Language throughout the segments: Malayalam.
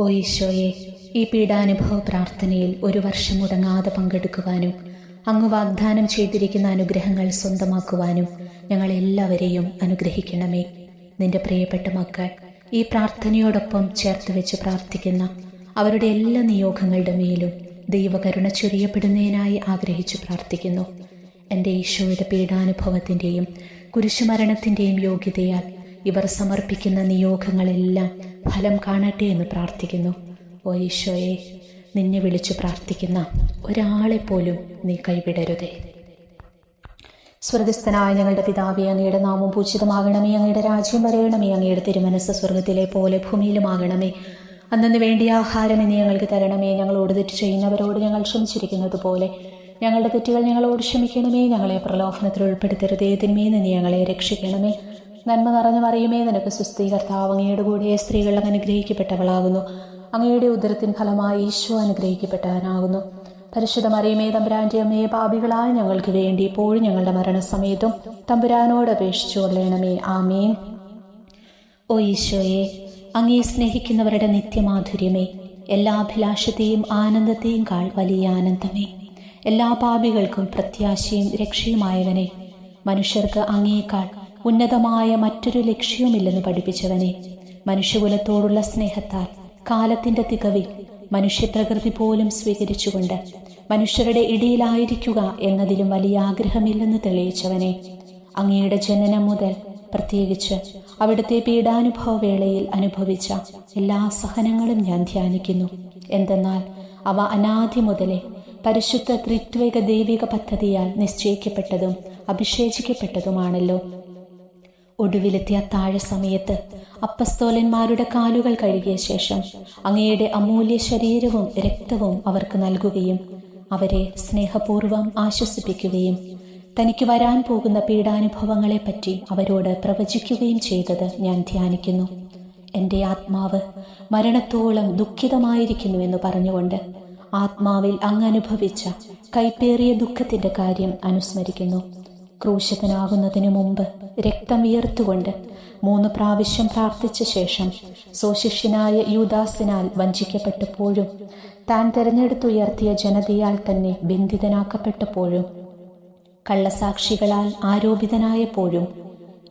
ഓ ഈശോയെ ഈ പീഡാനുഭവ പ്രാർത്ഥനയിൽ ഒരു വർഷം മുടങ്ങാതെ പങ്കെടുക്കുവാനും അങ്ങ് വാഗ്ദാനം ചെയ്തിരിക്കുന്ന അനുഗ്രഹങ്ങൾ സ്വന്തമാക്കുവാനും ഞങ്ങളെല്ലാവരെയും അനുഗ്രഹിക്കണമേ. നിന്റെ പ്രിയപ്പെട്ട മക്കൾ ഈ പ്രാർത്ഥനയോടൊപ്പം ചേർത്ത് വെച്ച് പ്രാർത്ഥിക്കുന്ന അവരുടെ എല്ലാ നിയോഗങ്ങളുടെ മേലും ദൈവകരുണ ചൊരിയപ്പെടുന്നതിനായി ആഗ്രഹിച്ചു പ്രാർത്ഥിക്കുന്നു. എന്റെ ഈശോയുടെ പീഡാനുഭവത്തിന്റെയും കുരിശുമരണത്തിന്റെയും യോഗ്യതയാൽ ഇവർ സമർപ്പിക്കുന്ന നിയോഗങ്ങളെല്ലാം ഫലം കാണട്ടെ എന്ന് പ്രാർത്ഥിക്കുന്നു. ഓ ഈശോയെ നിന്നെ വിളിച്ചു പ്രാർത്ഥിക്കുന്ന ഒരാളെപ്പോലും നീ കൈവിടരുതേ. സ്വർഗസ്ഥനായ ഞങ്ങളുടെ പിതാവേ അങ്ങയുടെ നാമം പൂജിതമാകണമേ. അങ്ങയുടെ രാജ്യം വരയണമേ അങ്ങയുടെ തിരുമനസ് സ്വർഗത്തിലെ പോലെ ഭൂമിയിലുമാകണമേ. അന്നു വേണ്ടിയ ആഹാരം ഇനി ഞങ്ങൾക്ക് തരണമേ. ഞങ്ങളോട് തെറ്റ് ചെയ്യുന്നവരോട് ഞങ്ങൾ ക്ഷമിച്ചിരിക്കുന്നത് പോലെ ഞങ്ങളുടെ തെറ്റുകൾ ഞങ്ങളോട് ക്ഷമിക്കണമേ. ഞങ്ങളെ പ്രലോഭനത്തിൽ ഉൾപ്പെടുത്തരുതേ. തിന്മേ നിന്ന് ഞങ്ങളെ രക്ഷിക്കണമേ. നന്മ നിറഞ്ഞു മറിയുമേ നിനക്ക് സുസ്ഥി കർത്താവ് അങ്ങയുടെ കൂടെ സ്ത്രീകൾ അങ്ങ് അനുഗ്രഹിക്കപ്പെട്ടവളാകുന്നു അങ്ങയുടെ ഉദരത്തിൻ ഫലമായി ഈശോ അനുഗ്രഹിക്കപ്പെട്ടവനാകുന്നു. പരിശുദ്ധ മറിയമേ തമ്പുരാന്റെ അമ്മയെ പാപികളായ ഞങ്ങൾക്ക് വേണ്ടി ഇപ്പോഴും ഞങ്ങളുടെ മരണസമയത്തും തമ്പുരാനോട് അപേക്ഷിച്ചു കൊള്ളണമേ. ആമേൻ. ഓ ഈശോയെ അങ്ങേ സ്നേഹിക്കുന്നവരുടെ നിത്യമാധുര്യമേ എല്ലാ അഭിലാഷത്തെയും ആനന്ദത്തെയും കാൾ വലിയ ആനന്ദമേ. എല്ലാ പാപികൾക്കും പ്രത്യാശയും രക്ഷയുമായവനെ മനുഷ്യർക്ക് അങ്ങേക്കാൾ ഉന്നതമായ മറ്റൊരു ലക്ഷ്യവുമില്ലെന്ന് പഠിപ്പിച്ചവനെ. മനുഷ്യകുലത്തോടുള്ള സ്നേഹത്താൽ കാലത്തിന്റെ തികവിൽ മനുഷ്യപ്രകൃതി പോലും സ്വീകരിച്ചുകൊണ്ട് മനുഷ്യരുടെ ഇടയിലായിരിക്കുക എന്നതിലും വലിയ ആഗ്രഹമില്ലെന്ന് തെളിയിച്ചവനെ. അങ്ങയുടെ ജനനം മുതൽ പ്രത്യേകിച്ച് അവിടുത്തെ പീഡാനുഭവ വേളയിൽ അനുഭവിച്ച എല്ലാ സഹനങ്ങളും ഞാൻ ധ്യാനിക്കുന്നു. എന്തെന്നാൽ അവ അനാദി മുതലേ പരിശുദ്ധ ത്രിത്വേക ദൈവിക പദ്ധതിയാൽ നിശ്ചയിക്കപ്പെട്ടതും അഭിഷേചിക്കപ്പെട്ടതുമാണല്ലോ. ഒടുവിലെത്തിയ താഴെ സമയത്ത് അപ്പസ്തോലന്മാരുടെ കാലുകൾ കഴുകിയ ശേഷം അങ്ങയുടെ അമൂല്യ ശരീരവും രക്തവും അവർക്ക് നൽകുകയും അവരെ സ്നേഹപൂർവം ആശ്വസിപ്പിക്കുകയും തനിക്ക് വരാൻ പോകുന്ന പീഡാനുഭവങ്ങളെപ്പറ്റി അവരോട് പ്രവചിക്കുകയും ചെയ്തത് ഞാൻ ധ്യാനിക്കുന്നു. എന്റെ ആത്മാവ് മരണത്തോളം ദുഃഖിതമായിരിക്കുന്നുവെന്ന് പറഞ്ഞുകൊണ്ട് ആത്മാവിൽ അങ്ങനുഭവിച്ച കൈപ്പേറിയ ദുഃഖത്തിന്റെ കാര്യം അനുസ്മരിക്കുന്നു. ക്രൂശിതനാകുന്നതിനു മുമ്പ് രക്തം വിയർത്തുകൊണ്ട് മൂന്ന് പ്രാവശ്യം പ്രാർത്ഥിച്ച ശേഷം സ്വശിഷ്യനായ യൂദാസിനാൽ വഞ്ചിക്കപ്പെട്ടപ്പോഴും താൻ തെരഞ്ഞെടുത്തുയർത്തിയ ജനതയാൽ തന്നെ ബന്ധിതനാക്കപ്പെട്ടപ്പോഴും കള്ളസാക്ഷികളാൽ ആരോപിതനായപ്പോഴും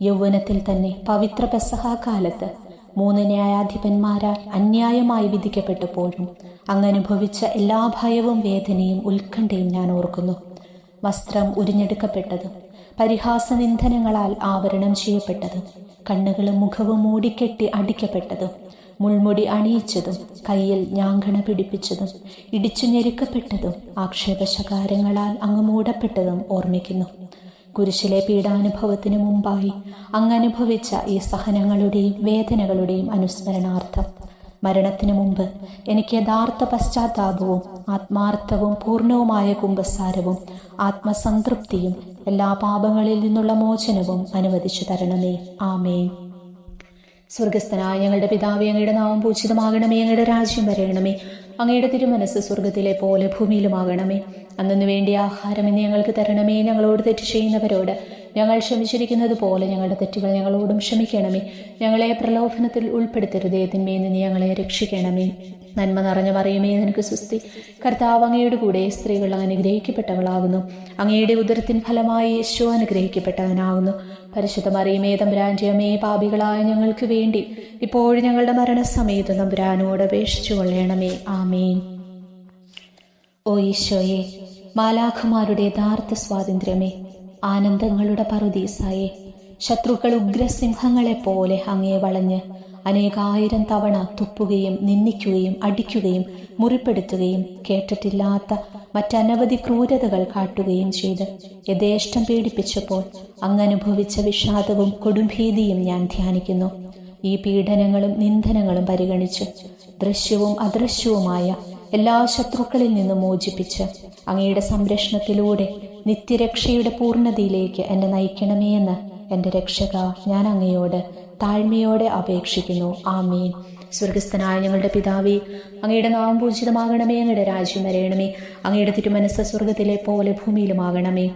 യൗവനത്തിൽ തന്നെ പവിത്ര പെസഹാകാലത്ത് മൂന്ന് ന്യായാധിപന്മാരാൽ അന്യായമായി വിധിക്കപ്പെട്ടപ്പോഴും അങ്ങനുഭവിച്ച എല്ലാ ഭയവും വേദനയും ഉത്കണ്ഠയും ഞാൻ ഓർക്കുന്നു. വസ്ത്രം ഉരിഞ്ഞെടുക്കപ്പെട്ടതും പരിഹാസനിന്ധനങ്ങളാൽ ആവരണം ചെയ്യപ്പെട്ടതും. കണ്ണുകളും മുഖവും മൂടിക്കെട്ടി അടിക്കപ്പെട്ടതും മുൾമുടി അണിയിച്ചതും കയ്യിൽ ഞാങ്കണ പിടിപ്പിച്ചതും ഇടിച്ചു ഞെരുക്കപ്പെട്ടതും ആക്ഷേപശകാരങ്ങളാൽ അങ്ങ് മൂടപ്പെട്ടതും ഓർമ്മിക്കുന്നു. കുരിശിലെ പീഡാനുഭവത്തിനു മുമ്പായി അങ്ങനുഭവിച്ച ഈ സഹനങ്ങളുടെയും വേദനകളുടെയും അനുസ്മരണാർത്ഥം. മരണത്തിനു മുമ്പ് എനിക്ക് യഥാർത്ഥ പശ്ചാത്താപവും ആത്മാർത്ഥവും പൂർണവുമായ കുംഭസാരവും ആത്മസംതൃപ്തിയും എല്ലാ പാപങ്ങളിൽ നിന്നുള്ള മോചനവും അനുവദിച്ചു തരണമേ. ആമേ സ്വർഗസ്ഥനായ ഞങ്ങളുടെ പിതാവ് അങ്ങയുടെ നാമം പൂജിതമാകണമേ. അങ്ങയുടെ രാജ്യം വരയണമേ അങ്ങയുടെ തിരുമനസ് സ്വർഗത്തിലെ പോലെ ഭൂമിയിലുമാകണമേ. അന്നു വേണ്ടി ആഹാരം ഇന്ന് ഞങ്ങൾക്ക് തരണമേ. ഞങ്ങളോട് തെറ്റ് ചെയ്യുന്നവരോട് ഞങ്ങൾ ക്ഷമിച്ചിരിക്കുന്നത് പോലെ ഞങ്ങളുടെ തെറ്റുകൾ ഞങ്ങളോടും ക്ഷമിക്കണമേ. ഞങ്ങളെ പ്രലോഭനത്തിൽ ഉൾപ്പെടുത്തരുതേ തിന്മേ നിന്ന് ഞങ്ങളെ രക്ഷിക്കണമേ. നന്മ നിറഞ്ഞ പറയുമേ നിനക്ക് സുസ്തി കർത്താവ് അങ്ങയുടെ കൂടെ സ്ത്രീകൾ അനുഗ്രഹിക്കപ്പെട്ടവളാകുന്നു. അങ്ങയുടെ ഉദരത്തിൻ ഫലമായി യേശു അനുഗ്രഹിക്കപ്പെട്ടവനാകുന്നു. പരിശുദ്ധ മറിയമേ തമ്പുരാന്റെ പാപികളായ ഞങ്ങൾക്ക് വേണ്ടി ഇപ്പോഴും ഞങ്ങളുടെ മരണസമയത്ത് തമ്പുരാനോട് അപേക്ഷിച്ചു കൊള്ളണമേ. ആമേൻ. ഓ ഈശോയെ മാലാഖമാരുടെ യഥാർത്ഥ സ്വാതന്ത്ര്യമേ ആനന്ദങ്ങളുടെ പറുദീസായെ. ശത്രുക്കൾ ഉഗ്രസിംഹങ്ങളെ പോലെ അങ്ങേ വളഞ്ഞ് അനേകായിരം തവണ തുപ്പുകയും നിന്ദിക്കുകയും അടിക്കുകയും മുറിപ്പെടുത്തുകയും കേട്ടിട്ടില്ലാത്ത മറ്റനവധി ക്രൂരതകൾ കാട്ടുകയും ചെയ്ത് യഥേഷ്ടം പീഡിപ്പിച്ചപ്പോൾ അങ്ങനുഭവിച്ച വിഷാദവും കൊടുംഭീതിയും ഞാൻ ധ്യാനിക്കുന്നു. ഈ പീഡനങ്ങളും നിന്ദനങ്ങളും പരിഗണിച്ച് ദൃശ്യവും അദൃശ്യവുമായ എല്ലാ ശത്രുക്കളിൽ നിന്നും മോചിപ്പിച്ച് അങ്ങയുടെ സംരക്ഷണത്തിലൂടെ നിത്യരക്ഷയുടെ പൂർണതയിലേക്ക് എന്നെ നയിക്കണമേ എന്ന് എന്റെ രക്ഷക ഞാൻ അങ്ങയോട് താഴ്മയോടെ അപേക്ഷിക്കുന്നു. ആമീൻ. സ്വർഗസ്ഥനായ ഞങ്ങളുടെ പിതാവേ അങ്ങയുടെ നാമം പൂജിതമാകണമേ അങ്ങയുടെ രാജ്യം വരയണമേ അങ്ങയുടെ തിരുമനസ് സ്വർഗത്തിലെ പോലെ ഭൂമിയിലുമാകണമേ.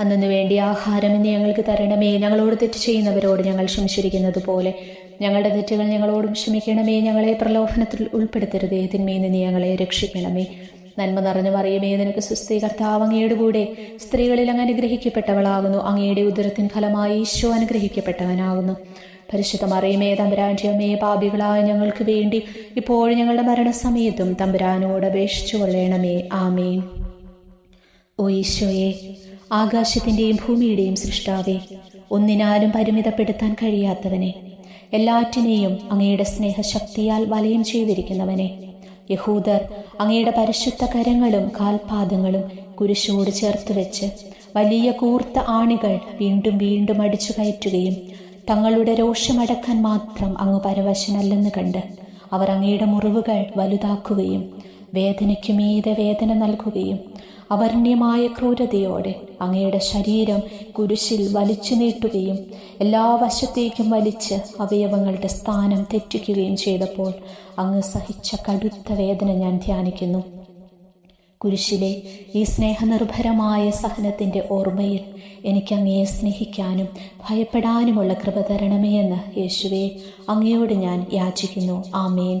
അന്നു വേണ്ടി ആഹാരം ഇന്ന് ഞങ്ങൾക്ക് തരണമേ. ഞങ്ങളോട് തെറ്റ് ചെയ്യുന്നവരോട് ഞങ്ങൾ ക്ഷമിച്ചിരിക്കുന്നത് പോലെ ഞങ്ങളുടെ തെറ്റുകൾ ഞങ്ങളോടും ക്ഷമിക്കണമേ. ഞങ്ങളെ പ്രലോഭനത്തിൽ ഉൾപ്പെടുത്തരുതേ. തിന്മയിൽ നീ ഞങ്ങളെ രക്ഷിക്കണമേ. നന്മ നിറഞ്ഞു മറിയമേ. നിനക്ക് സുസ്ഥി കർത്താവ് അങ്ങയുടെ കൂടെ സ്ത്രീകളിൽ അങ്ങ് അനുഗ്രഹിക്കപ്പെട്ടവളാകുന്നു. അങ്ങയുടെ ഉദരത്തിൻ ഫലമായി ഈശോ അനുഗ്രഹിക്കപ്പെട്ടവനാകുന്നു. പരിശുദ്ധ മറിയമേ തമ്പുരാന്റെയമ്മേ പാപികളായ ഞങ്ങൾക്ക് വേണ്ടി ഇപ്പോഴും ഞങ്ങളുടെ മരണസമയത്തും തമ്പുരാനോട് അപേക്ഷിച്ചു കൊള്ളണമേ. ആമേൻ. ഓ ഈശോയെ ആകാശത്തിന്റെയും ഭൂമിയുടെയും സൃഷ്ടാവേ ഒന്നിനാലും പരിമിതപ്പെടുത്താൻ കഴിയാത്തവനെ എല്ലാറ്റിനെയും അങ്ങയുടെ സ്നേഹശക്തിയാൽ വലയം ചെയ്തിരിക്കുന്നവനെ. യഹൂദർ അങ്ങയുടെ പരിശുദ്ധ കരങ്ങളും കാൽപാദങ്ങളും കുരിശോട് ചേർത്ത് വെച്ച് വലിയ കൂർത്ത ആണികൾ വീണ്ടും വീണ്ടും അടിച്ചു കയറ്റുകയും തങ്ങളുടെ രോഷമടക്കാൻ മാത്രം അങ്ങ് പരവശനല്ലെന്ന് കണ്ട് അവർ അങ്ങയുടെ മുറിവുകൾ വലുതാക്കുകയും വേദനയ്ക്കു മീതെ വേദന നൽകുകയും അവർണ്യമായ ക്രൂരതയോടെ അങ്ങയുടെ ശരീരം കുരിശിൽ വലിച്ചു നീട്ടുകയും എല്ലാ വശത്തേക്കും വലിച്ച് അവയവങ്ങളുടെ സ്ഥാനം തെറ്റിക്കുകയും ചെയ്തപ്പോൾ അങ്ങ് സഹിച്ച കടുത്ത വേദന ഞാൻ ധ്യാനിക്കുന്നു. കുരിശിലെ ഈ സ്നേഹനിർഭരമായ സഹനത്തിന്റെ ഓർമ്മയിൽ എനിക്ക് അങ്ങയെ സ്നേഹിക്കാനും ഭയപ്പെടാനുമുള്ള കൃപ തരണമേ എന്ന് യേശുവെ അങ്ങയോട് ഞാൻ യാചിക്കുന്നു. ആമേൻ.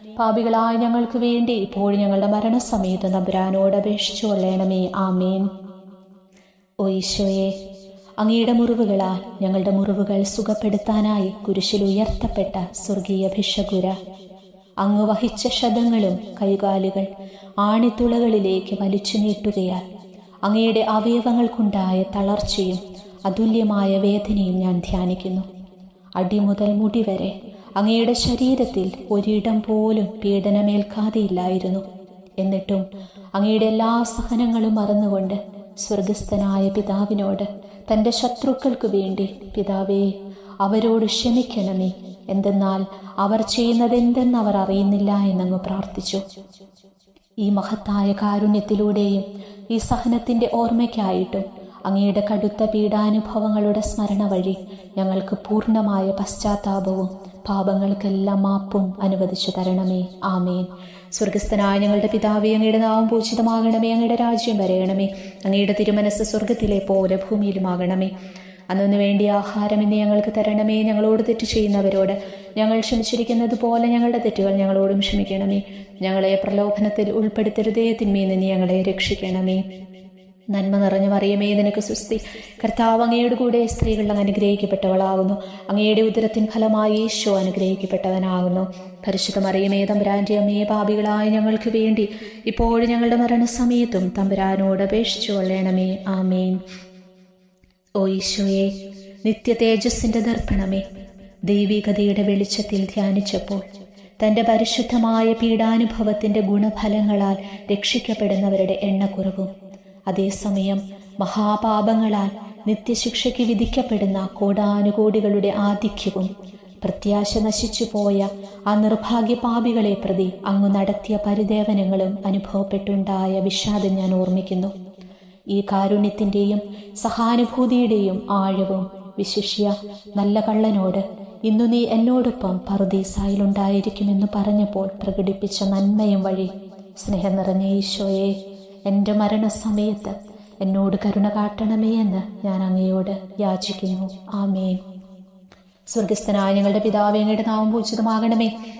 പാപികളായ ഞങ്ങൾക്ക് വേണ്ടി ഇപ്പോഴും ഞങ്ങളുടെ മരണസമയത്ത് നബ്രാനോട് അപേക്ഷിച്ചു കൊള്ളണമേ. ആമേൻ. ഓ ഈശോയെ അങ്ങയുടെ മുറിവുകളാൽ ഞങ്ങളുടെ മുറിവുകൾ സുഖപ്പെടുത്താനായി കുരിശിൽ ഉയർത്തപ്പെട്ട സ്വർഗീയ ഭിഷകുര അങ്ങ് വഹിച്ച ശതങ്ങളും കൈകാലുകൾ ആണിത്തുളകളിലേക്ക് വലിച്ചു നീട്ടുകയാൽ അങ്ങയുടെ അവയവങ്ങൾക്കുണ്ടായ തളർച്ചയും അതുല്യമായ വേദനയും ഞാൻ ധ്യാനിക്കുന്നു. അടിമുതൽ മുടി വരെ അങ്ങയുടെ ശരീരത്തിൽ ഒരിടം പോലും പീഡനമേൽക്കാതെയില്ലായിരുന്നു. എന്നിട്ടും അങ്ങയുടെ എല്ലാ സഹനങ്ങളും മറന്നുകൊണ്ട് സ്വർഗസ്ഥനായ പിതാവിനോട് തന്റെ ശത്രുക്കൾക്ക് വേണ്ടി പിതാവേ അവരോട് ക്ഷമിക്കണമേ. എന്തെന്നാൽ അവർ ചെയ്യുന്നതെന്തെന്ന് അവർ അറിയുന്നില്ല എന്നങ്ങ് പ്രാർത്ഥിച്ചു. ഈ മഹത്തായ കാരുണ്യത്തിലൂടെയും ഈ സഹനത്തിന്റെ ഓർമ്മയ്ക്കായിട്ടും അങ്ങയുടെ കടുത്ത പീഡാനുഭവങ്ങളുടെ സ്മരണ വഴി ഞങ്ങൾക്ക് പൂർണമായ പശ്ചാത്താപവും പാപങ്ങൾക്കെല്ലാം മാപ്പും അനുവദിച്ചു തരണമേ. ആമേൻ. സ്വർഗസ്ഥനായ ഞങ്ങളുടെ പിതാവ് അങ്ങയുടെ നാവും പൂജിതമാകണമേ. അങ്ങയുടെ രാജ്യം വരയണമേ. അങ്ങയുടെ തിരുമനസ് സ്വർഗത്തിലെ പോലെ ഭൂമിയിലുമാകണമേ. അന്നു വേണ്ടി ആഹാരം ഇന്ന് ഞങ്ങൾക്ക് തരണമേ. ഞങ്ങളോട് തെറ്റ് ചെയ്യുന്നവരോട് ഞങ്ങൾ ക്ഷമിച്ചിരിക്കുന്നത് പോലെ ഞങ്ങളുടെ തെറ്റുകൾ ഞങ്ങളോടും ക്ഷമിക്കണമേ. ഞങ്ങളെ പ്രലോഭനത്തിൽ ഉൾപ്പെടുത്തരുതേ. തിന്മയിൽ നിന്ന് ഞങ്ങളെ രക്ഷിക്കണമേ. നന്മ നിറഞ്ഞ മറിയമേ നിനക്ക് സുസ്തി കർത്താവ് അങ്ങയുടെ കൂടെ സ്ത്രീകൾ അനുഗ്രഹിക്കപ്പെട്ടവളാകുന്നു. അങ്ങയുടെ ഉദരത്തിൻ ഫലമായി ഈശോ അനുഗ്രഹിക്കപ്പെട്ടവനാകുന്നു. പരിശുദ്ധ മറിയമേ തമ്പുരാന്റെ അമ്മയെ പാപികളായ ഞങ്ങൾക്ക് വേണ്ടി ഇപ്പോഴും ഞങ്ങളുടെ മരണസമയത്തും തമ്പുരാനോട് അപേക്ഷിച്ചു കൊള്ളണമേ. ആമേൻ. ഓ ഈശോയെ നിത്യ തേജസ്സിന്റെ ദർപ്പണമേ ദൈവികതയുടെ വെളിച്ചത്തിൽ ധ്യാനിച്ചപ്പോൾ തന്റെ പരിശുദ്ധമായ പീഡാനുഭവത്തിന്റെ ഗുണഫലങ്ങളാൽ രക്ഷിക്കപ്പെടുന്നവരുടെ എണ്ണക്കുറവും അതേസമയം മഹാപാപങ്ങളാൽ നിത്യശിക്ഷയ്ക്ക് വിധിക്കപ്പെടുന്ന കോടാനുകോടികളുടെ ആധിക്യവും പ്രത്യാശ നശിച്ചു പോയ ആ നിർഭാഗ്യ പാപികളെ പ്രതി അങ്ങ് നടത്തിയ പരിദേവനങ്ങളും അനുഭവപ്പെട്ടുണ്ടായ വിഷാദം ഞാൻ ഓർമ്മിക്കുന്നു. ഈ കാരുണ്യത്തിന്റെയും സഹാനുഭൂതിയുടെയും ആഴവും വിശിഷ്യ നല്ല കള്ളനോട് ഇന്നു നീ എന്നോടൊപ്പം പറുദീസായിലുണ്ടായിരിക്കുമെന്ന് പറഞ്ഞപ്പോൾ പ്രകടിപ്പിച്ച നന്മയും വഴി സ്നേഹം നിറഞ്ഞ ഈശോയെ എന്റെ മരണസമയത്ത് എന്നോട് കരുണ കാട്ടണമേ എന്ന് ഞാൻ അങ്ങയോട് യാചിക്കുന്നു. ആമേൻ. സ്വർഗസ്ഥനായ ഞങ്ങളുടെ പിതാവ് അങ്ങയുടെ നാമം പൂജിതമാകണമേ.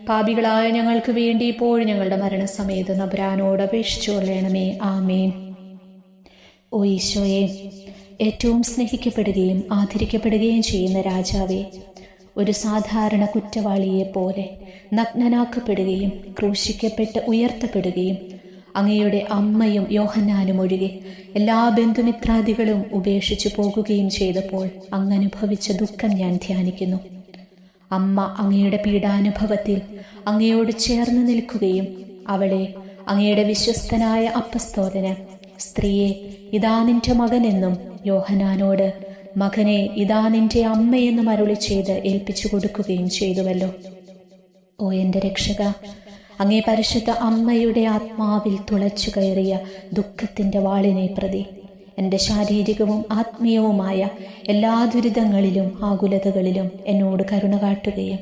പാപികളായ ഞങ്ങൾക്ക് വേണ്ടി ഇപ്പോഴും ഞങ്ങളുടെ മരണസമയത്ത് നബ്രാനോട് അപേക്ഷിച്ചുകൊള്ളണമേ ആമേൻ. ഓ ഈശോയെ ഏറ്റവും സ്നേഹിക്കപ്പെടുകയും ആദരിക്കപ്പെടുകയും ചെയ്യുന്ന രാജാവെ ഒരു സാധാരണ കുറ്റവാളിയെ പോലെ നഗ്നനാക്കപ്പെടുകയും ക്രൂശിക്കപ്പെട്ട് ഉയർത്തപ്പെടുകയും അങ്ങയുടെ അമ്മയും യോഹന്നാനും ഒഴികെ എല്ലാ ബന്ധുമിത്രാദികളും ഉപേക്ഷിച്ചു പോകുകയും ചെയ്തപ്പോൾ അങ്ങനുഭവിച്ച ദുഃഖം ഞാൻ ധ്യാനിക്കുന്നു. അമ്മ അങ്ങയുടെ പീഡാനുഭവത്തിൽ അങ്ങയോട് ചേർന്ന് നിൽക്കുകയും അവളെ അങ്ങയുടെ വിശ്വസ്തനായ അപ്പസ്തോലന് സ്ത്രീയെ ഇതാ നിന്റെ മകനെന്നും യോഹനാനോട് മകനെ ഇതാ നിന്റെ അമ്മയെന്നും അരുളി ചെയ്ത് ഏൽപ്പിച്ചു കൊടുക്കുകയും ചെയ്തുവല്ലോ. ഓ എന്റെ രക്ഷക അങ്ങേ പരിശുദ്ധ അമ്മയുടെ ആത്മാവിൽ തുളച്ചു കയറിയ ദുഃഖത്തിന്റെ വാളിനെ പ്രതി. എന്റെ ശാരീരികവും ആത്മീയവുമായ എല്ലാ ദുരിതങ്ങളിലും ആകുലതകളിലും എന്നോട് കരുണ കാട്ടുകയും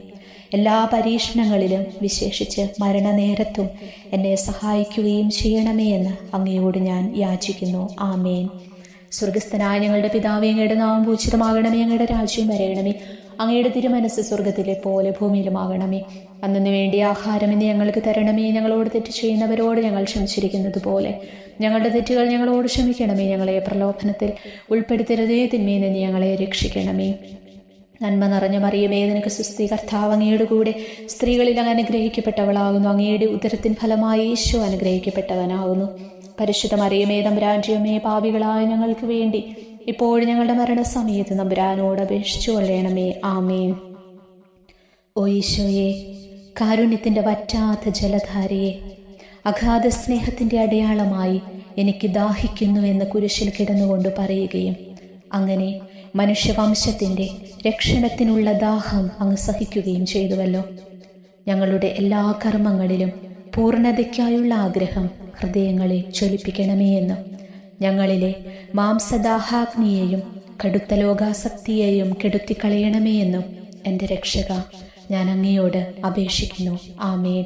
എല്ലാ പരീക്ഷണങ്ങളിലും വിശേഷിച്ച് മരണനേരത്തും എന്നെ സഹായിക്കുകയും ചെയ്യണമേ എന്ന് അങ്ങയോട് ഞാൻ യാചിക്കുന്നു. ആമേൻ. സ്വർഗസ്ഥനായ ഞങ്ങളുടെ പിതാവ് അങ്ങയുടെ നാമം പൂജിതമാകണമേ അങ്ങയുടെ രാജ്യം വരയണമേ അങ്ങയുടെ തിരുമനസ് സ്വർഗത്തിലെ പോലെ ഭൂമിയിലുമാകണമേ. അന്നു വേണ്ടി ആഹാരം ഇന്ന് ഞങ്ങൾക്ക് തരണമേ. ഞങ്ങളോട് തെറ്റ് ചെയ്യുന്നവരോട് ഞങ്ങൾ ക്ഷമിച്ചിരിക്കുന്നത് പോലെ ഞങ്ങളുടെ തെറ്റുകൾ ഞങ്ങളോട് ക്ഷമിക്കണമേ. ഞങ്ങളെ പ്രലോഭനത്തിൽ ഉൾപ്പെടുത്തരുതേ. തിന്മയിൽ ഞങ്ങളെ രക്ഷിക്കണമേ. നന്മ നിറഞ്ഞ മറിയമേ നിനക്ക് സുസ്ഥി കർത്താവ് അങ്ങയുടെ കൂടെ സ്ത്രീകളിൽ അങ്ങ് അനുഗ്രഹിക്കപ്പെട്ടവളാകുന്നു. അങ്ങയുടെ ഉദരത്തിൻ ഫലമായി ഈശോ അനുഗ്രഹിക്കപ്പെട്ടവനാകുന്നു. പരിശുദ്ധ മറിയമേ തമ്പുരാജ്യമേ പാപികളായ ഞങ്ങൾക്ക് വേണ്ടി ഇപ്പോഴും ഞങ്ങളുടെ മരണസമയത്ത് നമ്പുരാനോട് അപേക്ഷിച്ചു കൊള്ളണമേ. ആമേൻ. ഓ ഈശോയെ കാരുണ്യത്തിന്റെ വറ്റാത്ത ജലധാരയെ അഗാധ സ്നേഹത്തിന്റെ അടയാളമായി എനിക്ക് ദാഹിക്കുന്നു എന്ന് കുരിശിൽ കിടന്നുകൊണ്ട് പറയുകയും അങ്ങനെ മനുഷ്യവംശത്തിന്റെ രക്ഷണത്തിനുള്ള ദാഹം അങ്ങ് സഹിക്കുകയും ചെയ്തുവല്ലോ. ഞങ്ങളുടെ എല്ലാ കർമ്മങ്ങളിലും പൂർണതയ്ക്കായുള്ള ആഗ്രഹം ഹൃദയങ്ങളെ ചൊലിപ്പിക്കണമേ എന്ന്. ഞങ്ങളിലെ മാംസദാഹാഗ്നിയെയും കടുത്ത ലോകാസക്തിയെയും കെടുത്തിക്കളയണമേ എന്നും എന്റെ രക്ഷക ഞാൻ അങ്ങയോട് അപേക്ഷിക്കുന്നു. ആമേൻ.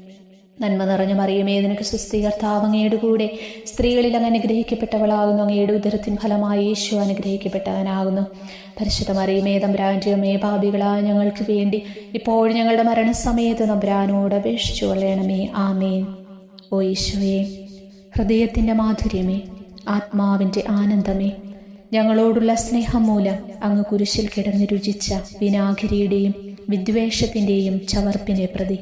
നന്മ നിറഞ്ഞ മറിയമേ നിനക്ക് സുസ്ഥി അങ്ങയുടെ കൂടെ. സ്ത്രീകളിൽ അങ്ങ് അനുഗ്രഹിക്കപ്പെട്ടവളാകുന്നു. അങ്ങയുടെ ഉദരത്തിൻ ഫലമായി യേശു അനുഗ്രഹിക്കപ്പെട്ടവനാകുന്നു. പരിശുദ്ധ മറിയമേ തമ്പ്രാന്റെ തമ്പുരാന്റെയമേ പാപികളായ ഞങ്ങൾക്ക് വേണ്ടി ഇപ്പോഴും ഞങ്ങളുടെ മരണസമയത്ത് നമ്പ്രാനോട് അപേക്ഷിച്ചു കൊള്ളണമേ. ആമേൻ. ഓ ഈശോയെ ഹൃദയത്തിന്റെ മാധുര്യമേ ആത്മാവിന്റെ ആനന്ദമേ ഞങ്ങളോടുള്ള സ്നേഹം മൂലം അങ്ങ് കുരിശിൽ കിടന്ന് രുചിച്ച വിനാഗിരിയുടെയും വിദ്വേഷത്തിന്റെയും ചവർപ്പിനെ പ്രതി.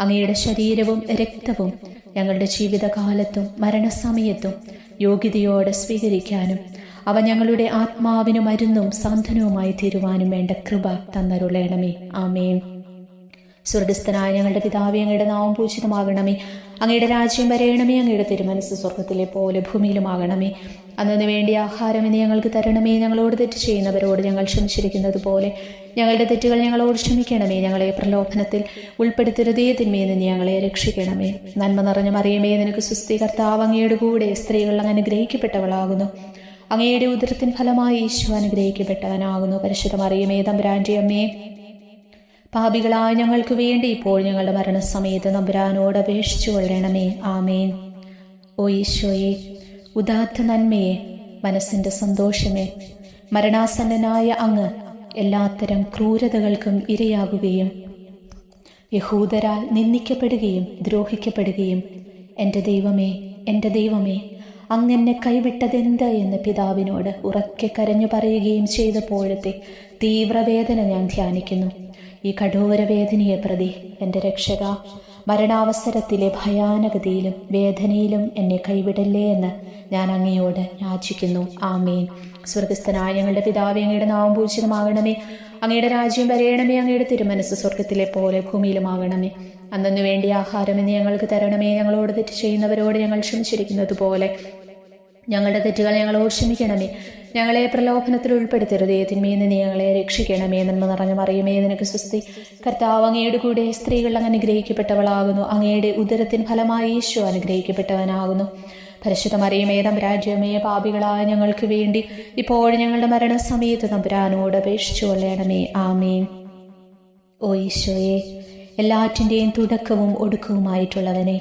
അങ്ങയുടെ ശരീരവും രക്തവും ഞങ്ങളുടെ ജീവിതകാലത്തും മരണസമയത്തും യോഗ്യതയോടെ സ്വീകരിക്കാനും അവ ഞങ്ങളുടെ ആത്മാവിന് മരുന്നും സാന്ത്വനവുമായി തീരുവാനും വേണ്ട കൃപ തന്നരുളേണമേ. ആമേൻ. സ്വർഗസ്ഥനായ ഞങ്ങളുടെ പിതാവ് അങ്ങയുടെ നാമം പൂജിതമാകണമേ. അങ്ങയുടെ രാജ്യം വരയണമേ അങ്ങയുടെ തിരുമനസ് സ്വർഗത്തിലെ പോലെ ഭൂമിയിലുമാകണമേ. അന്നു വേണ്ടി ആഹാരം ഇനി ഞങ്ങൾക്ക് തരണമേ. ഞങ്ങളോട് തെറ്റ് ചെയ്യുന്നവരോട് ഞങ്ങൾ ക്ഷമിച്ചിരിക്കുന്നത് പോലെ ഞങ്ങളുടെ തെറ്റുകൾ ഞങ്ങളോട് ക്ഷമിക്കണമേ. ഞങ്ങളെ പ്രലോഭനത്തിൽ ഉൾപ്പെടുത്തരുതേ തിന്മേ നിന്ന് ഞങ്ങളെ രക്ഷിക്കണമേ. നന്മ നിറഞ്ഞ മറിയമേ നിനക്ക് സുസ്ഥി അങ്ങയുടെ കൂടെ. സ്ത്രീകൾ അങ്ങ് അനുഗ്രഹിക്കപ്പെട്ടവളാകുന്നു. അങ്ങയുടെ ഉദരത്തിൻ ഫലമായി ഈശോ അനുഗ്രഹിക്കപ്പെട്ടവനാകുന്നു. പരിശുദ്ധ മറിയമേ തമ്പുരാന്റെ അമ്മേ. പാപികളായ ഞങ്ങൾക്ക് വേണ്ടി ഇപ്പോൾ ഞങ്ങളുടെ മരണസമയത്ത് നമ്പുരാനോട് അപേക്ഷിച്ചു കൊള്ളണമേ ആമേൻ. ഓ ഈശോയെ ഉദാത്ത നന്മയെ മനസ്സിന്റെ സന്തോഷമേ. മരണാസന്നനായ അങ്ങ് എല്ലാത്തരം ക്രൂരതകൾക്കും ഇരയാകുകയും യഹൂദരാൽ നിന്ദിക്കപ്പെടുകയും ദ്രോഹിക്കപ്പെടുകയും എന്റെ ദൈവമേ എന്റെ ദൈവമേ അങ്ങെന്നെ കൈവിട്ടതെന്ത്? എന്ന് പിതാവിനോട് ഉറക്കെ കരഞ്ഞു പറയുകയും ചെയ്തപ്പോഴത്തെ തീവ്രവേദന ഞാൻ ധ്യാനിക്കുന്നു. ഈ കഠോര വേദനയെ പ്രതി എന്റെ രക്ഷക മരണാവസരത്തിലെ ഭയാനകതയിലും വേദനയിലും എന്നെ കൈവിടല്ലേ എന്ന് ഞാൻ അങ്ങയോട് യാചിക്കുന്നു. ആമേൻ. സ്വർഗസ്ഥനായ ഞങ്ങളുടെ പിതാവേ അങ്ങയുടെ നാമം പൂജിതമാകണമേ. അങ്ങയുടെ രാജ്യം വരയണമേ അങ്ങയുടെ തിരുമനസ് സ്വർഗത്തിലെ പോലെ ഭൂമിയിലുമാകണമേ. അന്നു വേണ്ടി ആഹാരം എന്ന് ഞങ്ങൾക്ക് തരണമേ. ഞങ്ങളോട് തെറ്റ് ചെയ്യുന്നവരോട് ഞങ്ങൾ ക്ഷമിച്ചിരിക്കുന്നത് പോലെ ഞങ്ങളുടെ തെറ്റുകൾ ഞങ്ങളോട് ക്ഷമിക്കണമേ. ഞങ്ങളെ പ്രലോഭനത്തിൽ ഉൾപ്പെടുത്തരുതേ തിന്മയെന്ന് നിന്ന് ഞങ്ങളെ രക്ഷിക്കണമേ നന്മ നിറഞ്ഞ മറിയമേ. നിനക്ക് സ്വസ്തി. കർത്താവ് അങ്ങയുടെ കൂടെ സ്ത്രീകൾ അങ്ങ് അനുഗ്രഹിക്കപ്പെട്ടവളാകുന്നു. അങ്ങയുടെ ഉദരത്തിൻ ഫലമായി ഈശോ അനുഗ്രഹിക്കപ്പെട്ടവനാകുന്നു. പരിശുദ്ധ മറിയമേ തമ്പുരാജ്യമേ പാപികളായ ഞങ്ങൾക്ക് വേണ്ടി ഇപ്പോൾ ഞങ്ങളുടെ മരണസമയത്ത് തമ്പുരാനോട് അപേക്ഷിച്ചു കൊള്ളണമേ. ആമേൻ. ഓ ഈശോയെ എല്ലാറ്റിന്റെയും തുടക്കവും ഒടുക്കവുമായിട്ടുള്ളവനെ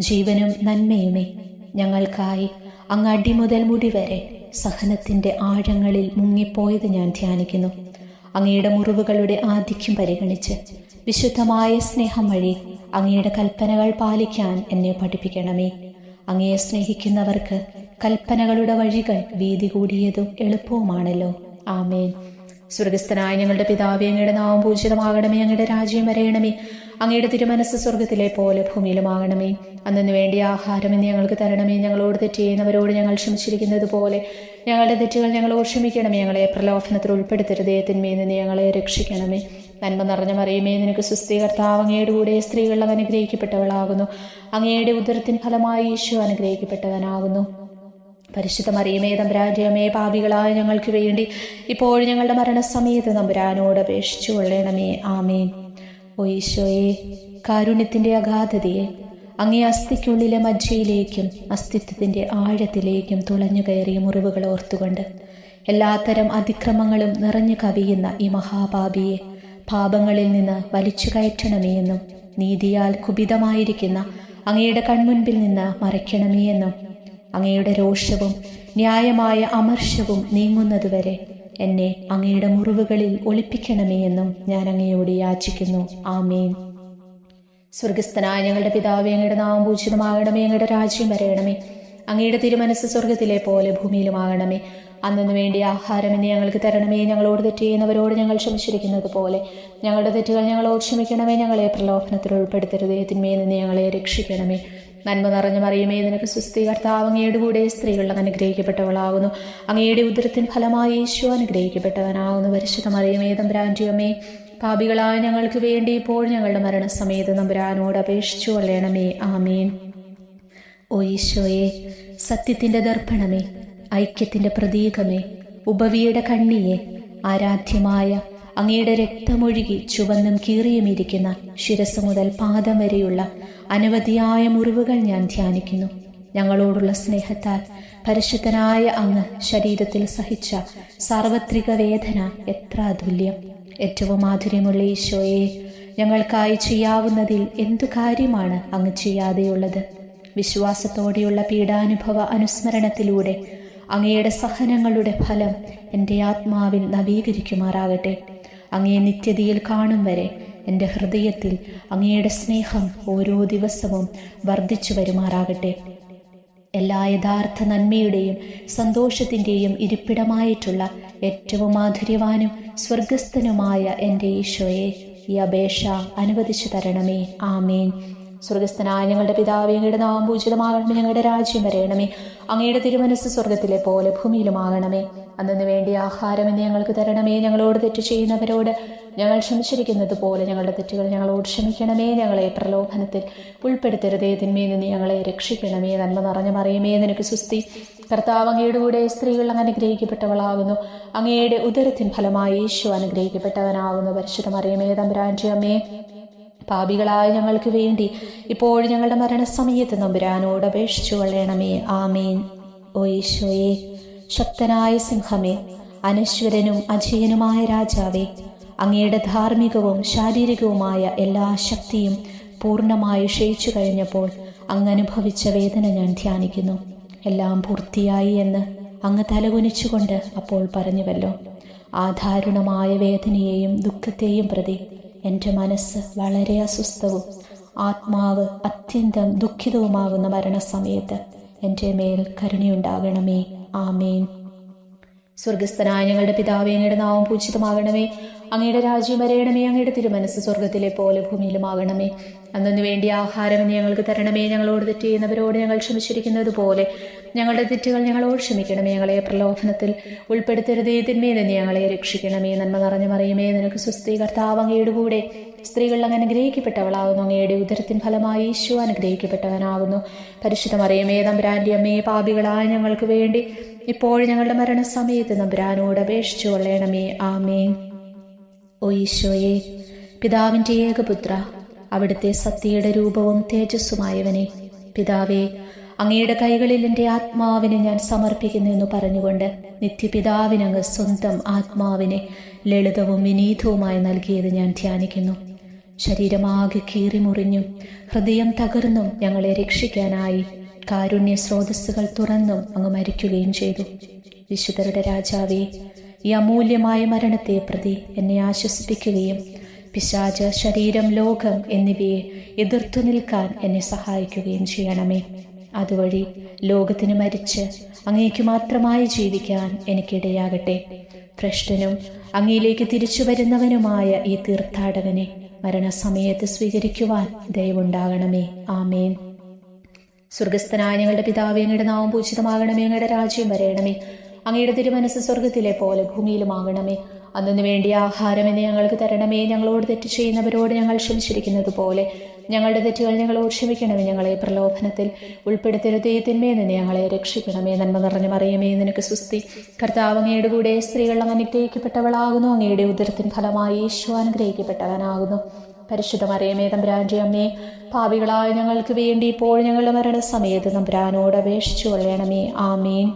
ജീവനും നന്മയുമേ ഞങ്ങൾക്കായി. അങ്ങ് അടി മുതൽ മുടി വരെ സഹനത്തിന്റെ ആഴങ്ങളിൽ മുങ്ങിപ്പോയത് ഞാൻ ധ്യാനിക്കുന്നു. അങ്ങയുടെ മുറിവുകളുടെ ആധിക്യം പരിഗണിച്ച് വിശുദ്ധമായ സ്നേഹം വഴി അങ്ങയുടെ കൽപ്പനകൾ പാലിക്കാൻ എന്നെ പഠിപ്പിക്കണമേ. അങ്ങയെ സ്നേഹിക്കുന്നവർക്ക് കൽപ്പനകളുടെ വഴികൾ വീതി കൂടിയതും എളുപ്പവുമാണല്ലോ. ആമേൻ. സ്വർഗസ്ഥനായ ഞങ്ങളുടെ പിതാവേ അങ്ങയുടെ നാമം പൂജിതമാകണമേ അങ്ങയുടെ രാജ്യം വരയണമേ. അങ്ങയുടെ തിരുമനസ് സ്വർഗത്തിലെ പോലെ ഭൂമിയിലുമാകണമേ. അന്നു വേണ്ടി ആഹാരം എന്ന് ഞങ്ങൾക്ക് തരണമേ. ഞങ്ങളോട് തെറ്റ് ചെയ്യുന്നവരോട് ഞങ്ങൾ ക്ഷമിച്ചിരിക്കുന്നത് പോലെ ഞങ്ങളുടെ തെറ്റുകൾ ഞങ്ങളോട് ക്ഷമിക്കണമേ. ഞങ്ങളെ പ്രലോഭനത്തിൽ ഉൾപ്പെടുത്തരുതേ. തിന്മയിൽ നിന്ന് ഞങ്ങളെ രക്ഷിക്കണമേ. നന്മ നിറഞ്ഞ മറിയുമേ നിനക്ക് സുസ്ഥി കർത്താവ് കൂടെ സ്ത്രീകളിൽ അനുഗ്രഹിക്കപ്പെട്ടവളാകുന്നു. അങ്ങയുടെ ഉദരത്തിൻ ഫലമായി ഈശോ അനുഗ്രഹിക്കപ്പെട്ടവനാകുന്നു. പരിശുദ്ധ മറിയമേ തമ്പുരാന്റെയമേ പാപികളായ ഞങ്ങൾക്ക് വേണ്ടി ഇപ്പോഴും ഞങ്ങളുടെ മരണസമയത്ത് തമ്പുരാനോട് അപേക്ഷിച്ചു കൊള്ളണമേ. ആമേൻ. ഓ ഈശോയെ കാരുണ്യത്തിന്റെ അഗാധതയെ അങ്ങേ അസ്ഥിക്കുള്ളിലെ മജ്ജയിലേക്കും അസ്തിത്വത്തിന്റെ ആഴത്തിലേക്കും തുളഞ്ഞു കയറിയ മുറിവുകൾ ഓർത്തുകൊണ്ട് എല്ലാത്തരം അതിക്രമങ്ങളും നിറഞ്ഞു കവിയുന്ന ഈ മഹാപാപിയെ പാപങ്ങളിൽ നിന്ന് വലിച്ചു കയറ്റണമേ എന്നും നീതിയാൽ കുപിതമായിരിക്കുന്ന അങ്ങയുടെ കൺമുൻപിൽ നിന്ന് മറയ്ക്കണമേ എന്നും അങ്ങയുടെ രോഷവും ന്യായമായ അമർഷവും നീങ്ങുന്നതുവരെ എന്നെ അങ്ങയുടെ മുറിവുകളിൽ ഒളിപ്പിക്കണമേ എന്നും ഞാൻ അങ്ങയോട് യാചിക്കുന്നു. ആമേൻ. സ്വർഗസ്ഥനായ ഞങ്ങളുടെ പിതാവ് അങ്ങയുടെ നാമം പൂജിതമാകണമേ അങ്ങയുടെ രാജ്യം വരയണമേ അങ്ങയുടെ തിരുമനസ് സ്വർഗത്തിലെ പോലെ ഭൂമിയിലുമാകണമേ. അന്നു വേണ്ടി ആഹാരം ഇനി ഞങ്ങൾക്ക് തരണമേ. ഞങ്ങളോട് തെറ്റ് ചെയ്യുന്നവരോട് ഞങ്ങൾ ക്ഷമിച്ചിരിക്കുന്നത് പോലെ ഞങ്ങളുടെ തെറ്റുകൾ ഞങ്ങളോട് ക്ഷമിക്കണമേ. ഞങ്ങളെ പ്രലോഭനത്തിൽ ഉൾപ്പെടുത്തരുതേ. തിന്മയിൽ നിന്ന് ഞങ്ങളെ രക്ഷിക്കണമേ. നന്മ നിറഞ്ഞ മറിയമേ നിനക്ക് സുസ്ഥി കർത്താവ് അങ്ങയുടെ കൂടെ സ്ത്രീകൾ അനുഗ്രഹിക്കപ്പെട്ടവളാകുന്നു. അങ്ങയുടെ ഉദരത്തിന് ഫലമായി യേശു അനുഗ്രഹിക്കപ്പെട്ടവനാകുന്നു. പരിശുദ്ധ മറിയമേ തമ്പുരാന്റെയമ്മേ പാപികളായ ഞങ്ങൾക്ക് വേണ്ടി ഇപ്പോൾ ഞങ്ങളുടെ മരണസമയത്ത് നമ്പുരാനോട് അപേക്ഷിച്ചു കൊള്ളണമേ. ആമേൻ. ഓ ഈശോയെ സത്യത്തിന്റെ ദർപ്പണമേ ഐക്യത്തിന്റെ പ്രതീകമേ ഉപവിയുടെ കണ്ണിയെ ആരാധ്യമായ അങ്ങയുടെ രക്തമൊഴുകി ചുവന്നും കീറിയുമിരിക്കുന്ന ശിരസ് മുതൽ പാദം വരെയുള്ള അനവധിയായ മുറിവുകൾ ഞാൻ ധ്യാനിക്കുന്നു. ഞങ്ങളോടുള്ള സ്നേഹത്താൽ പരിശുദ്ധനായ അങ്ങ് ശരീരത്തിൽ സഹിച്ച സാർവത്രിക വേദന എത്ര അതുല്യം. ഏറ്റവും മാധുര്യമുള്ള ഈശോയെ ഞങ്ങൾക്കായി ചെയ്യാവുന്നതിൽ എന്തു കാര്യമാണ് അങ്ങ് ചെയ്യാതെയുള്ളത്? വിശ്വാസത്തോടെയുള്ള പീഡാനുഭവ അനുസ്മരണത്തിലൂടെ അങ്ങയുടെ സഹനങ്ങളുടെ ഫലം എന്റെ ആത്മാവിൽ നവീകരിക്കുമാറാകട്ടെ. അങ്ങയെ നിത്യതയിൽ കാണും വരെ. എന്റെ ഹൃദയത്തിൽ അങ്ങയുടെ സ്നേഹം ഓരോ ദിവസവും വർദ്ധിച്ചു വരുമാറാകട്ടെ. എല്ലാ യഥാർത്ഥ നന്മയുടെയും സന്തോഷത്തിന്റെയും ഇരിപ്പിടമായിട്ടുള്ള ഏറ്റവും മാധുര്യവാനും സ്വർഗസ്ഥനുമായ എന്റെ ഈശോയെ ഈ അപേക്ഷ അനുവദിച്ചു തരണമേ. ആമേൻ. സ്വർഗസ്ഥനായ ഞങ്ങളുടെ പിതാവ് അങ്ങയുടെ നാമം പൂജിതമാകണമേ. ഞങ്ങളുടെ രാജ്യം വരയണമേ അങ്ങയുടെ തിരുമനസ് സ്വർഗത്തിലെ പോലെ ഭൂമിയിലുമാകണമേ. അന്നു വേണ്ടി ആഹാരം എന്ന് ഞങ്ങൾക്ക് തരണമേ. ഞങ്ങളോട് തെറ്റ് ചെയ്യുന്നവരോട് ഞങ്ങൾ ക്ഷമിച്ചിരിക്കുന്നത് പോലെ ഞങ്ങളുടെ തെറ്റുകൾ ഞങ്ങളോട് ക്ഷമിക്കണമേ. ഞങ്ങളെ പ്രലോഭനത്തിൽ ഉൾപ്പെടുത്തരുതേ. തിന്മയിൽ നിന്ന് ഞങ്ങളെ രക്ഷിക്കണമേ. നന്മ നിറഞ്ഞ മറിയമേ. നിനക്ക് സുസ്തി കർത്താവ് അങ്ങയുടെ കൂടെ സ്ത്രീകൾ അങ്ങ് അനുഗ്രഹിക്കപ്പെട്ടവളാകുന്നു. അങ്ങയുടെ ഉദരത്തിൻ ഫലമായി യേശു അനുഗ്രഹിക്കപ്പെട്ടവനാകുന്നു. പരിശുദ്ധ മറിയമേ തമ്പുരാന്റെ അമ്മേ. പാപികളായ ഞങ്ങൾക്ക് വേണ്ടി ഇപ്പോൾ ഞങ്ങളുടെ മരണസമയത്ത് നമ്പുരാനോട് അപേക്ഷിച്ചു കൊള്ളണമേ ആമേൻ. ഓ ഈശോയെ ശക്തനായ സിംഹമേ അനശ്വരനും അജയനുമായ രാജാവേ അങ്ങയുടെ ധാർമ്മികവും ശാരീരികവുമായ എല്ലാ ശക്തിയും പൂർണമായി ക്ഷയിച്ചു കഴിഞ്ഞപ്പോൾ അങ്ങ് അനുഭവിച്ച വേദന ഞാൻ ധ്യാനിക്കുന്നു. എല്ലാം പൂർത്തിയായി എന്ന് അങ്ങ് തലകുനിച്ചുകൊണ്ട് അപ്പോൾ പറഞ്ഞുവല്ലോ. ആ ദാരുണമായ വേദനയെയും ദുഃഖത്തെയും പ്രതി എന്റെ മനസ്സ് വളരെ അസ്വസ്ഥവും ആത്മാവ് അത്യന്തം ദുഃഖിതവുമാകുന്ന മരണസമയത്ത് എന്റെ മേൽ കരുണയുണ്ടാകണമേ ആമേൻ. സ്വർഗസ്ഥനായ ഞങ്ങളുടെ പിതാവേ അങ്ങയുടെ നാമം പൂജിതമാകണമേ. അങ്ങയുടെ രാജ്യം വരയണമേ അങ്ങയുടെ തിരുമനസ് സ്വർഗത്തിലെ പോലെ ഭൂമിയിലുമാകണമേ. അന്നു വേണ്ടി ആഹാരം ഞങ്ങൾക്ക് തരണമേ. ഞങ്ങളോട് തെറ്റ് ചെയ്യുന്നവരോട് ഞങ്ങൾ ക്ഷമിച്ചിരിക്കുന്നത് പോലെ ഞങ്ങളുടെ തെറ്റുകൾ ഞങ്ങളോട് ക്ഷമിക്കണമേ. ഞങ്ങളെ പ്രലോഭനത്തിൽ ഉൾപ്പെടുത്തരുതേ. തിന്മേ തന്നെ ഞങ്ങളെ രക്ഷിക്കണമേ. നന്മ നിറഞ്ഞു മറിയുമേ. നിനക്ക് സുസ്ഥി കർത്താവ് അങ്ങയുടെ കൂടെ സ്ത്രീകൾ അങ്ങ് അനുഗ്രഹിക്കപ്പെട്ടവളാകുന്നു അങ്ങയുടെ ഉദരത്തിൻ ഫലമായി ഈശോ അനുഗ്രഹിക്കപ്പെട്ടവനാകുന്നു പരിശുദ്ധ മറിയമേ തമ്പുരാന്റെ അമ്മയെ പാപികളായ ഞങ്ങൾക്ക് വേണ്ടി ഇപ്പോൾ ഞങ്ങളുടെ മരണസമയത്ത് നമ്പുരാനോട് അപേക്ഷിച്ചു കൊള്ളണമേ. ആമേ ഓ ഈശോയെ പിതാവിന്റെ ഏകപുത്ര അവിടുത്തെ സത്യയുടെ രൂപവും തേജസ്സുമായവനെ പിതാവേ അങ്ങയുടെ കൈകളിൽ എന്റെ ആത്മാവിനെ ഞാൻ സമർപ്പിക്കുന്നു എന്ന് പറഞ്ഞുകൊണ്ട് നിത്യപിതാവിനങ്ങ് സ്വന്തം ആത്മാവിനെ ലളിതവും വിനീതവുമായി നൽകിയത് ഞാൻ ധ്യാനിക്കുന്നു. ശരീരമാകെ കീറിമുറിഞ്ഞും ഹൃദയം തകർന്നും ഞങ്ങളെ രക്ഷിക്കാനായി. കാരുണ്യ സ്രോതസ്സുകൾ തുറന്നും അങ്ങ് മരിക്കുകയും ചെയ്തു. വിശുദ്ധരുടെ രാജാവേ ഈ അമൂല്യമായ മരണത്തെ പ്രതി എന്നെ ആശ്വസിപ്പിക്കുകയും പിശാച ശരീരം ലോകം എന്നിവയെ എതിർത്തു നിൽക്കാൻ എന്നെ സഹായിക്കുകയും ചെയ്യണമേ. അതുവഴി ലോകത്തിന് മരിച്ച് അങ്ങേക്ക് മാത്രമായി ജീവിക്കാൻ എനിക്കിടയാകട്ടെ. ഭ്രഷ്ടനും അങ്ങയിലേക്ക് തിരിച്ചു വരുന്നവനുമായ ഈ തീർത്ഥാടകനെ മരണസമയത്ത് സ്വീകരിക്കുവാൻ ദയവുണ്ടാകണമേ. ആമേൻ. സ്വർഗസ്ഥനായ ഞങ്ങളുടെ പിതാവ് ഞങ്ങളുടെ നാമം പൂജിതമാകണമേ. ഞങ്ങളുടെ രാജ്യം വരയണമേ അങ്ങയുടെ തിരുമനസ് സ്വർഗത്തിലെ പോലെ ഭൂമിയിലുമാകണമേ. അന്നു വേണ്ടി ആഹാരം എന്ന് ഞങ്ങൾക്ക് തരണമേ. ഞങ്ങളോട് തെറ്റ് ചെയ്യുന്നവരോട് ഞങ്ങൾ ക്ഷമിച്ചിരിക്കുന്നത് പോലെ ഞങ്ങളുടെ തെറ്റുകൾ ഞങ്ങളോട് ക്ഷമിക്കണമേ. ഞങ്ങളെ പ്രലോഭനത്തിൽ ഉൾപ്പെടുത്തരുതേ തിന്മേ നിന്ന് ഞങ്ങളെ രക്ഷിക്കണമേ. നന്മ നിറഞ്ഞു മറിയമേ. നിനക്ക് സുസ്തി കർത്താവ് അങ്ങയുടെ കൂടെ സ്ത്രീകൾ അനുഗ്രഹിക്കപ്പെട്ടവളാകുന്നു. അങ്ങയുടെ ഉദരത്തിൻ ഫലമായി ഈശോ അനുഗ്രഹിക്കപ്പെട്ടവനാകുന്നു. പരിശുദ്ധ മറിയമേ തമ്പുരാന്റെ അമ്മേ പാപികളായ ഞങ്ങൾക്ക് വേണ്ടി ഇപ്പോൾ ഞങ്ങളുടെ മരണസമയത്ത് തമ്പുരാനോട് അപേക്ഷിച്ചു കൊള്ളണമേ. ആമീൻ.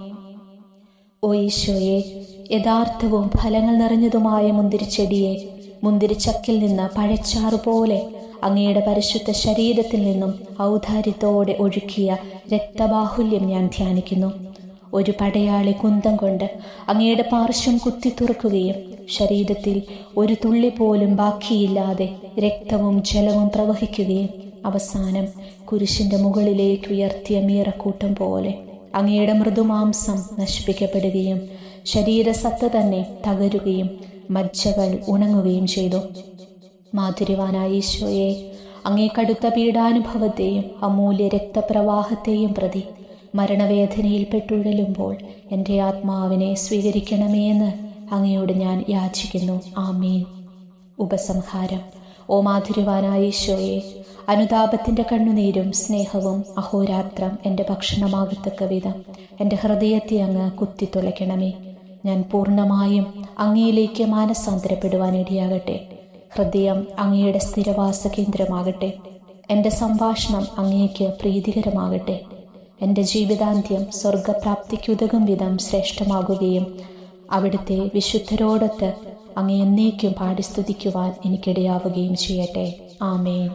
ഓ ഈശോയെ യഥാർത്ഥവും ഫലങ്ങൾ നിറഞ്ഞതുമായ മുന്തിരിച്ചെടിയെ മുന്തിരിച്ചക്കിൽ നിന്ന് പഴച്ചാറ് പോലെ അങ്ങയുടെ പരിശുദ്ധ ശരീരത്തിൽ നിന്നും ഔദാര്യത്തോടെ ഒഴുക്കിയ രക്തബാഹുല്യം ഞാൻ ധ്യാനിക്കുന്നു. ഒരു പടയാളി കുന്തം കൊണ്ട് അങ്ങയുടെ പാർശ്വം കുത്തി തുറക്കുകയും ശരീരത്തിൽ ഒരു തുള്ളി പോലും ബാക്കിയില്ലാതെ രക്തവും ജലവും പ്രവഹിക്കുകയും അവസാനം കുരിശിന്റെ മുകളിലേക്ക് ഉയർത്തിയ മീറക്കൂട്ടം പോലെ അങ്ങയുടെ മൃദുമാംസം നശിപ്പിക്കപ്പെടുകയും ശരീരസത്ത തന്നെ തകരുകയും മജ്ജകൾ ഉണങ്ങുകയും ചെയ്തു. മാധുര്യവാനായ ഈശോയെ അങ്ങേ കടുത്ത പീഡാനുഭവത്തെയും അമൂല്യ രക്തപ്രവാഹത്തെയും പ്രതി മരണവേദനയിൽ പെട്ടുഴലുമ്പോൾ എന്റെ ആത്മാവിനെ സ്വീകരിക്കണമേ എന്ന് അങ്ങയോട് ഞാൻ യാചിക്കുന്നു. ആമീൻ. ഉപസംഹാരം. ഓ മാധുര്യവാനായ ഈശോയെ അനുതാപത്തിന്റെ കണ്ണുനീരും സ്നേഹവും അഹോരാത്രം എന്റെ ഭക്ഷണമാകത്തക്ക വിധം എന്റെ ഹൃദയത്തെ അങ്ങ് കുത്തിത്തുളയ്ക്കണമേ ഞാൻ പൂർണമായും അങ്ങയിലേക്ക് മാനസാന്തരപ്പെടുവാൻ ഇടയാകട്ടെ ഹൃദയം അങ്ങയുടെ സ്ഥിരവാസ കേന്ദ്രമാകട്ടെ എന്റെ സംഭാഷണം അങ്ങേക്ക് പ്രീതികരമാകട്ടെ. എന്റെ ജീവിതാന്ത്യം സ്വർഗപ്രാപ്തിക്കുതകും വിധം ശ്രേഷ്ഠമാകുകയും അവിടുത്തെ വിശുദ്ധരോടൊത്ത് അങ്ങ് എന്നേക്കും പാടി സ്തുതിക്കുവാൻ എനിക്കിടയാവുകയും ചെയ്യട്ടെ. ആമേൻ.